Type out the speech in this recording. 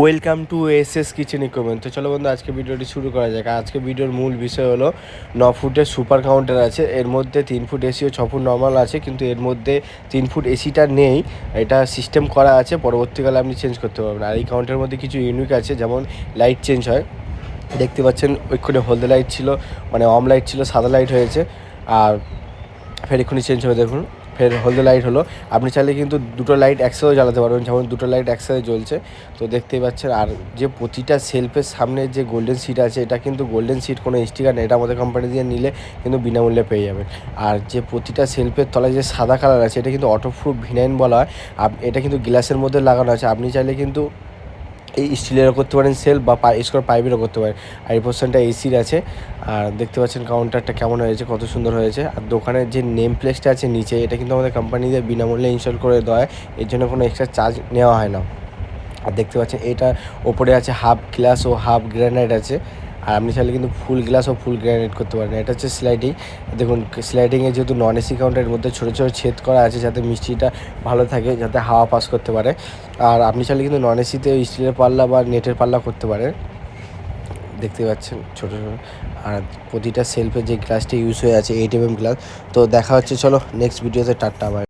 Welcome to S S kitchen equipment তো চলো বন্ধু, আজকে ভিডিওটি শুরু করা যাক। আজকে ভিডিওর মূল বিষয় হলো, ন ফুটের সুপার কাউন্টার আছে। এর মধ্যে তিন ফুট এসি ও ছ ফুট নর্মাল আছে, কিন্তু এর মধ্যে তিন ফুট এসিটা নেই। এটা সিস্টেম করা আছে, পরবর্তীকালে আপনি চেঞ্জ করতে পারবেন। আর এই কাউন্টারের মধ্যে কিছু ইউনিক আছে, যেমন লাইট চেঞ্জ হয়। দেখতে পাচ্ছেন, ওইখানে হলদে লাইট ছিল মানে অম লাইট ছিল, সাদা লাইট হয়েছে। আর ফের এক্ষুনি চেঞ্জ হবে, দেখুন। ফের হলদে লাইট হলো। আপনি চাইলে কিন্তু দুটো লাইট একসাথে জ্বালাতে পারবেন, যেমন দুটো লাইট একসাথে জ্বলছে। তো দেখতেই পাচ্ছেন, আর যে প্রতিটা সেলফের সামনে যে গোল্ডেন সিট আছে, এটা কিন্তু গোল্ডেন সিট কোনো স্টিকার নেই। এটা আমাদের কোম্পানি দিয়ে নিলে কিন্তু বিনামূল্যে পেয়ে যাবেন। আর যে প্রতিটা সেলফের তলায় যে সাদা কালার আছে, এটা কিন্তু অটোপ্রুফ ভিনাইন বলা হয়। এটা কিন্তু গ্লাসের মধ্যে লাগানো আছে। আপনি চাইলে কিন্তু এই স্টিলেরও করতে পারেন, সেল বা স্কোয়ার পাইপেরও করতে পারেন। আর এই পোর্শনটা এসির আছে। আর দেখতে পাচ্ছেন কাউন্টারটা কেমন হয়েছে, কত সুন্দর হয়েছে। আর দোকানের যে নেম প্লেসটা আছে নিচে, এটা কিন্তু আমাদের কোম্পানি দিয়ে বিনামূল্যে ইনস্টল করে দেওয়া হয় এর জন্য কোনো এক্সট্রা চার্জ নেওয়া হয় না। আর দেখতে পাচ্ছেন, এটা ওপরে আছে হাফ গ্লাস ও হাফ গ্রানাইট আছে। আর আপনি চাইলে কিন্তু ফুল গ্লাস ও ফুল গ্রানাইট করতে পারেন। এটা হচ্ছে স্লাইডিং। দেখুন স্লাইডিংয়ে যেহেতু নন এসি কাউন্টারের মধ্যে ছোটো ছোটো ছেদ করা আছে যাতে মিষ্টিটা ভালো থাকে, যাতে হাওয়া পাস করতে পারে। আর আপনি চাইলে কিন্তু নন এসিতে স্টিলের পাল্লা বা নেটের পাল্লা করতে পারেন দেখতে পাচ্ছেন ছোটো ছোটো। আর প্রতিটা সেলফে যে গ্লাসটি ইউজ হয়ে আছে এইট এম গ্লাস। তো দেখা হচ্ছে, চলো নেক্সট ভিডিওতে টাটা